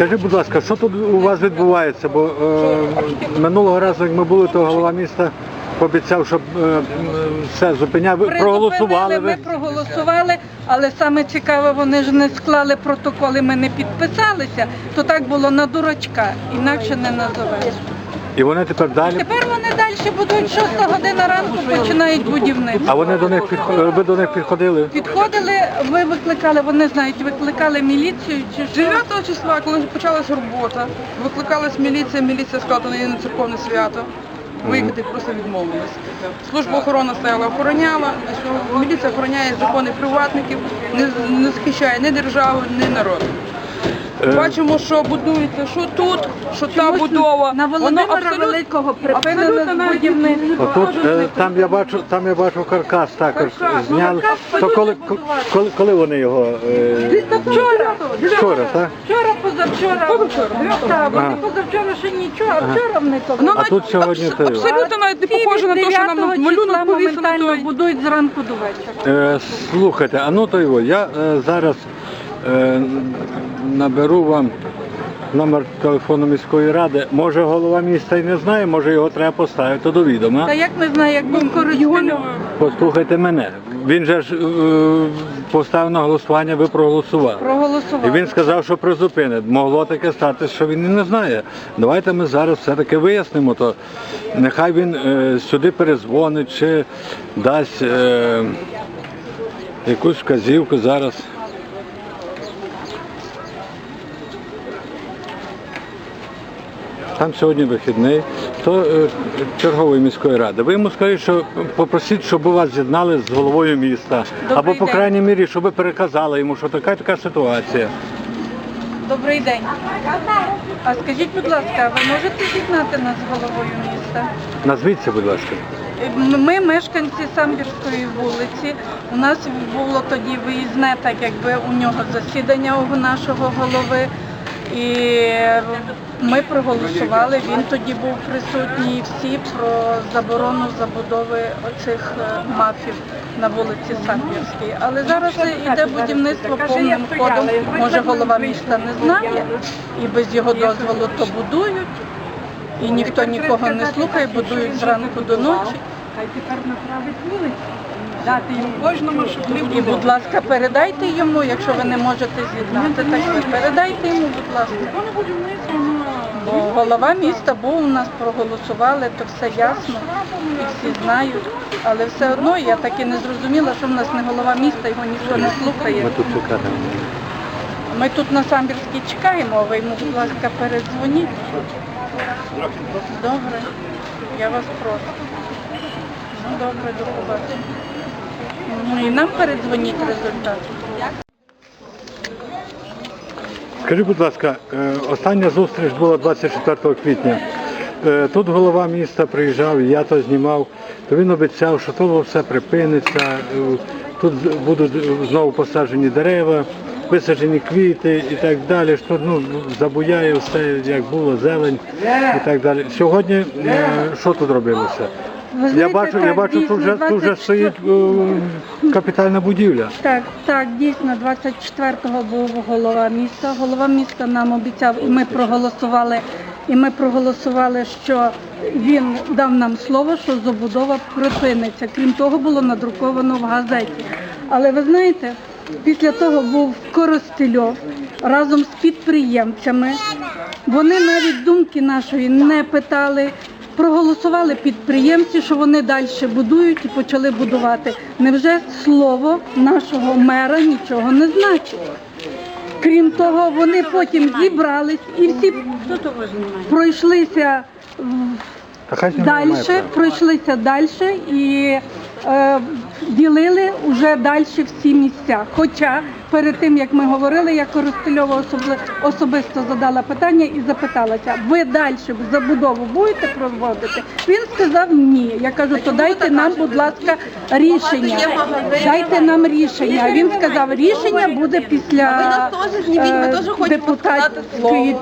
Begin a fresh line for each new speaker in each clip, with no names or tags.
Скажіть, будь ласка, що тут у вас відбувається? Бо е, минулого разу, як ми були, то голова міста пообіцяв, щоб е, все зупиняв. Ви проголосували
Ми
ви.
проголосували, але саме цікаве, вони ж не склали протоколи, ми не підписалися, то так було на дурачка, інакше не називаєш.
І вони тепер далі.
Тепер вони далі будуть 6 година ранку, починають будівництво.
А вони до них підходили, ви до них підходили?
Підходили, ви викликали, вони знають, викликали міліцію чи що?
9 числа, коли почалась робота, викликалась міліція, міліція сказала, що не є на церковне свято. Виїхати просто відмовились. Служба охорони стояла, охороняла. Міліція охороняє закони приватників, не, не захищає ні державу, ні народ.
Е,
Бачимо, що будується, що тут, що та будова.
На Володимира Великого припинили
абсолютно навіть
будівництво.
Отут е, там я бачу, там я бачу каркас також
Каркас, ну,
зняли.
каркас
То
будуть
коли,
будувати.
коли, коли вони його е,
Вчора,
вчора, так?
вчора, позавчора.
Позавчора,
Так,
Ага.
вони позавчора ще нічого, а вчора вони то.
Воно
А тут сьогодні то-
абсолютно навіть не похоже на те, що нам на малюнок повісили.
моментально будують зранку до вечора.
Е, слухайте, а ну то його, я е, зараз наберу вам номер телефону міської ради. Може голова міста і не знає, може його треба поставити до відома.
Та як ми знаємо, як був коротко.
Послухайте мене. Він же ж е, поставив на голосування, ви проголосували. І він сказав, що призупинить. Могло таке стати, що він і не знає. Давайте ми зараз все-таки вияснимо, то нехай він е, сюди перезвонить чи дасть е, якусь вказівку зараз. Там сьогодні вихідний, то е, чергової міської ради. Ви йому скажіть, що попросіть, щоб вас з'єднали з головою міста.
Добрий
Або, по
день.
крайній мірі, щоб ви переказали йому, що така така ситуація.
Добрий день. А скажіть, будь ласка, ви можете з'єднати нас з головою міста?
Назвіться, будь ласка.
Ми мешканці Самбірської вулиці. У нас було тоді виїзне, так якби у нього засідання у нашого голови. І ми проголосували. Він тоді був присутній всі про заборону забудови оцих е, мафів на вулиці Самбірській. Але зараз іде будівництво повним ходом. Може голова міста не знає і без його дозволу то будують. І ніхто нікого не слухає, будують зранку до ночі.
Хай тепер направить вулицю. Дати їм кожному, щоб не
І, будь ласка, передайте йому, якщо ви не можете з'єднати, так передайте йому, будь ласка. Бо голова міста був у нас, проголосували, то все ясно і всі знають. Але все одно я так і не зрозуміла, що в нас не голова міста, його ніхто не слухає.
Ми тут чекаємо.
Ми тут на Самбірській чекаємо, а ви йому, будь ласка, передзвоніть. Добре, я вас прошу. Ну добре, до побачення. Ну і нам передзвоніть результат.
Скажіть, будь ласка, е, остання зустріч була 24 квітня. Е, Тут голова міста приїжджав, я то знімав, то він обіцяв, що то все припиниться, е, тут будуть знову посаджені дерева, висаджені квіти і так далі, що ну, забуяє все, як було, зелень і так далі. Сьогодні що тут робилося?
Ви
Я
знаєте,
бачу, я
так,
бачу, тут вже,
дійсно,
тут вже
24
стоїть е, капітальна будівля.
Так, так, дійсно, 24-го був голова міста. Голова міста нам обіцяв, і ми проголосували. І ми проголосували, що він дав нам слово, що забудова припиниться. Крім того, було надруковано в газеті. Але ви знаєте, після того був Коростельов разом з підприємцями. Вони навіть думки нашої не питали. Проголосували підприємці, що вони далі будують і почали будувати. Невже слово нашого мера нічого не значить? Крім того, вони потім зібрались і всі пройшлися м, Далі, пройшлися далі і е, ділили вже далі всі місця. Хоча перед тим як ми говорили, я Коростельова особли, особисто задала питання і запиталася: ви далі забудову будете проводити? Він сказав ні. Я кажу, то дайте нам, будь ласка, рішення. Дайте нам рішення. Він сказав, рішення буде після е, депутатської.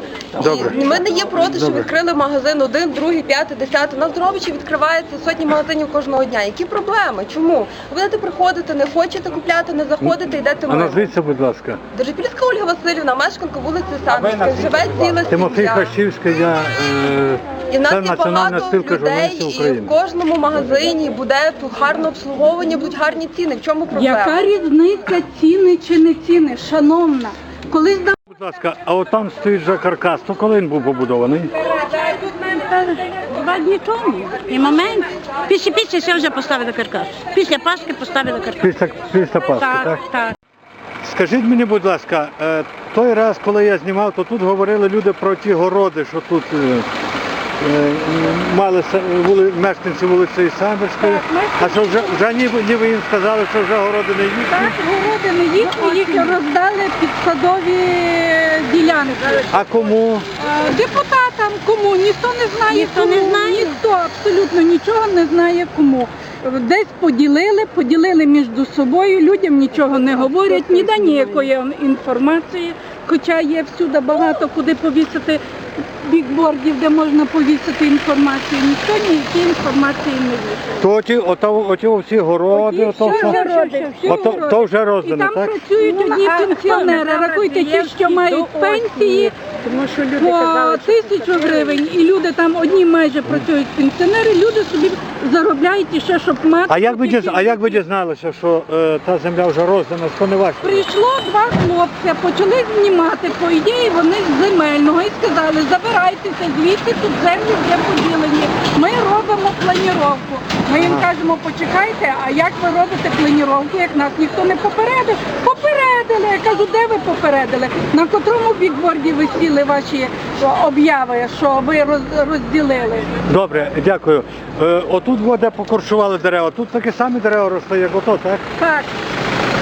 Добре.
І ми не є проти, що
Добре.
відкрили магазин один, другий, п'ятий, десятий. На здоровичі відкривається сотні магазинів кожного дня. Які проблеми? Чому? Ви будете приходити, не хочете купляти, не заходите, йдете
А назвіться, будь ласка.
Держипільська Ольга Васильівна, мешканка вулиці Самбірська, живе ціле
Тимофій
сім'я.
Хащівський, я е,
І в нас
це
є
Національна
багато
спілка
людей,
журналістів
і в
України.
кожному магазині буде гарне обслуговування, будуть гарні ціни. В чому проблема?
Яка різниця ціни чи не ціни? Шановна, колись
Будь ласка, а от там стоїть вже каркас, то коли він був побудований?
Два дні тому. І момент. Після після ще вже поставили каркас. Після Пасхи поставили каркас.
Після, після Пасхи, так?
Так, так.
Скажіть мені, будь ласка, е, той раз, коли я знімав, то тут говорили люди про ті городи, що тут е, е, мали вули, мешканці вулиці Самбірської. А що вже, вже ніби, ніби їм сказали, що вже городи не їхні?
так, городи не їхні, їх роздали під садові ділянки.
А кому?
Е, Депутатам кому ніхто не знає,
Ніхто
кому,
не знає?
ніхто абсолютно нічого не знає кому. Десь поділили, поділили між собою, людям нічого не говорять, ніде ніякої інформації, хоча є всюди багато куди повісити бікбордів, де можна повісити інформацію. Ніхто ніякої інформації не вішає.
То оті, ото, оті всі городи, ото
Всі
все.
городи, всі
Ото-
городи.
то вже
І
роздано,
там
так?
працюють одні пенсіонери. Рахуйте ті, що мають пенсії
Тому що люди
по тисячу гривень, і люди там одні майже працюють пенсіонери, люди собі заробляють і ще, щоб мати.
А як ви, діз- а як ви дізналися, що е, та земля вже роздана, що не ваша?
Прийшло два хлопця, почали знімати, по ідеї вони з земельного і сказали, забирайтеся звідси, тут землі вже поділені. Ми робимо планіровку. Ми їм кажемо, почекайте, а як ви робите планіровку, як нас ніхто не попередив? Попередили. Я кажу, де ви попередили? На котрому бікборді висіли ваші обяви, що ви розділили?
Добре, дякую. Е, отут вода покорчували дерева, тут такі самі дерева росли, як ото, так?
Так.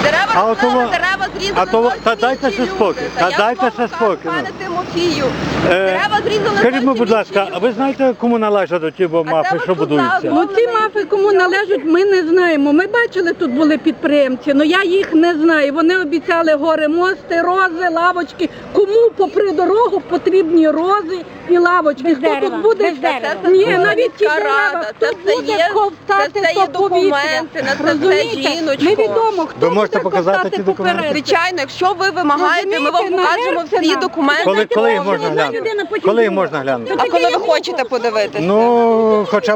Дерева
А от
розбили,
того-
дерева.
А
зовсім
та дайте ще спокій,
Та
дайте ще спокій, ну.
Пане Тимофію,
Е,
дерева зрізали.
Скажіть, мені, будь ласка, а ви знаєте, кому належать ті мафи, що будуються?
Ну ці мафи кому належать, ми не знаємо. Ми бачили, тут були підприємці, але я їх не знаю. Вони обіцяли гори, мости, рози, лавочки. Кому попри дорогу потрібні рози і лавочки?
Без
Хто
дерева,
тут буде?
без дерева.
Ні, навіть ті дерева, хто буде ковтати то повітря?
документи, на це все жіночко.
Невідомо, хто
Ви можете
буде
показати
ковтати попереду.
Звичайно, якщо ви вимагаєте, ми вам покажемо всі документи.
Коли, коли їх можна глянути? Коли їх можна глянути?
А коли ви хочете подивитися?
Ну, хоча б